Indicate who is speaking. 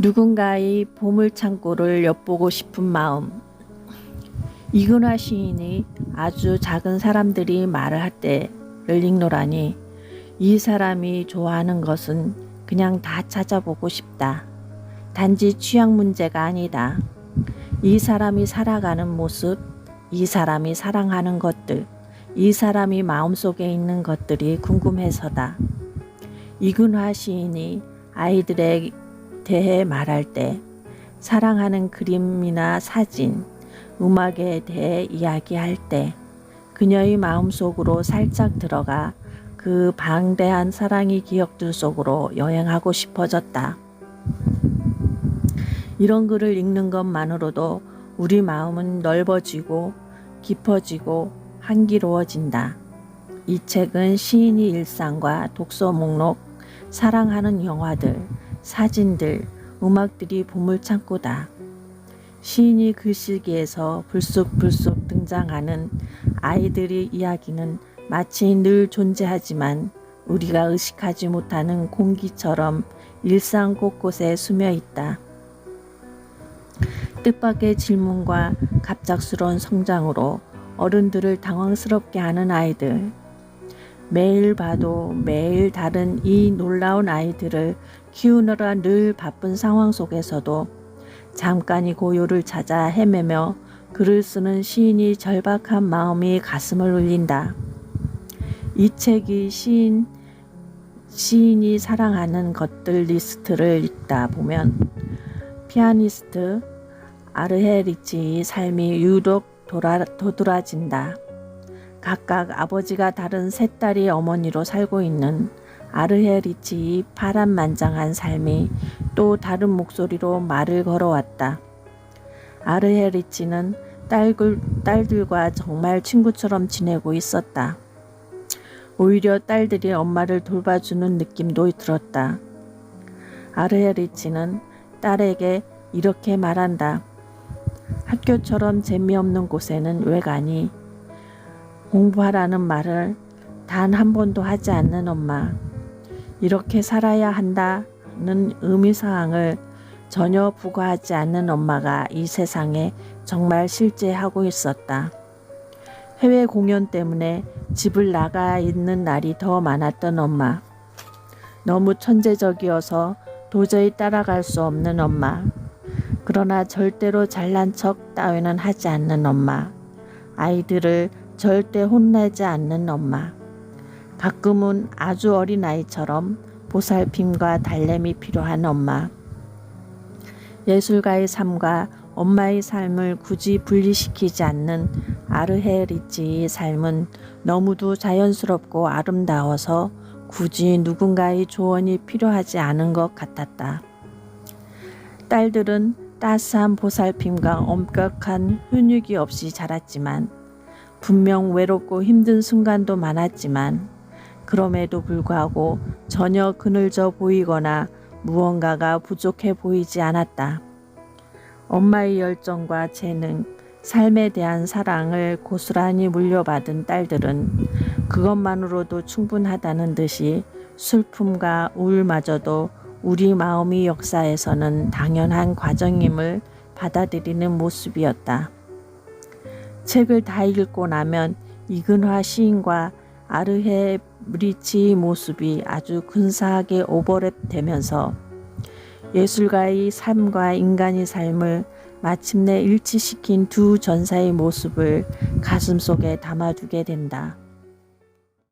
Speaker 1: 누군가의 보물창고를 엿보고 싶은 마음. 이근화 시인이 아주 작은 사람들이 말을 할 때를 읽노라니 이 사람이 좋아하는 것은 그냥 다 찾아보고 싶다. 단지 취향 문제가 아니다. 이 사람이 살아가는 모습, 이 사람이 사랑하는 것들, 이 사람이 마음속에 있는 것들이 궁금해서다. 이근화 시인이 아이들에 대해 말할 때 사랑하는 그림이나 사진, 음악에 대해 이야기할 때 그녀의 마음속으로 살짝 들어가 그 방대한 사랑의 기억들 속으로 여행하고 싶어졌다. 이런 글을 읽는 것만으로도 우리 마음은 넓어지고 깊어지고 한기로워진다. 이 책은 시인의 일상과 독서 목록, 사랑하는 영화들, 사진들, 음악들이 보물창고다. 시인이 글쓰기에서 불쑥불쑥 등장하는 아이들의 이야기는 마치 늘 존재하지만 우리가 의식하지 못하는 공기처럼 일상 곳곳에 스며 있다. 뜻밖의 질문과 갑작스러운 성장으로 어른들을 당황스럽게 하는 아이들. 매일 봐도 매일 다른 이 놀라운 아이들을 키우느라 늘 바쁜 상황 속에서도 잠깐이 고요를 찾아 헤매며 글을 쓰는 시인이 절박한 마음이 가슴을 울린다. 이 책이 시인, 시인이 사랑하는 것들 리스트를 읽다 보면 피아니스트 아르헤 리치의 삶이 유독 돌아, 도드라진다. 각각 아버지가 다른 세 딸이 어머니로 살고 있는 아르헤리치의 파란만장한 삶이 또 다른 목소리로 말을 걸어왔다. 아르헤리치는 딸들, 딸들과 정말 친구처럼 지내고 있었다. 오히려 딸들이 엄마를 돌봐주는 느낌도 들었다. 아르헤리치는 딸에게 이렇게 말한다. 학교처럼 재미없는 곳에는 왜 가니? 공부하라는 말을 단 한 번도 하지 않는 엄마. 이렇게 살아야 한다는 의미사항을 전혀 부과하지 않는 엄마가 이 세상에 정말 실제하고 있었다. 해외 공연 때문에 집을 나가 있는 날이 더 많았던 엄마. 너무 천재적이어서 도저히 따라갈 수 없는 엄마. 그러나 절대로 잘난 척 따위는 하지 않는 엄마. 아이들을 절대 혼내지 않는 엄마. 가끔은 아주 어린 아이처럼 보살핌과 달램이 필요한 엄마. 예술가의 삶과 엄마의 삶을 굳이 분리시키지 않는 아르헤 리치의 삶은 너무도 자연스럽고 아름다워서 굳이 누군가의 조언이 필요하지 않은 것 같았다. 딸들은 따스한 보살핌과 엄격한 훈육이 없이 자랐지만 분명 외롭고 힘든 순간도 많았지만 그럼에도 불구하고 전혀 그늘져 보이거나 무언가가 부족해 보이지 않았다. 엄마의 열정과 재능, 삶에 대한 사랑을 고스란히 물려받은 딸들은 그것만으로도 충분하다는 듯이 슬픔과 우울마저도 우리 마음의 역사에서는 당연한 과정임을 받아들이는 모습이었다. 책을 다 읽고 나면 이근화 시인과 아르헤 브리치의 모습이 아주 근사하게 오버랩되면서 예술가의 삶과 인간의 삶을 마침내 일치시킨 두 전사의 모습을 가슴속에 담아두게 된다.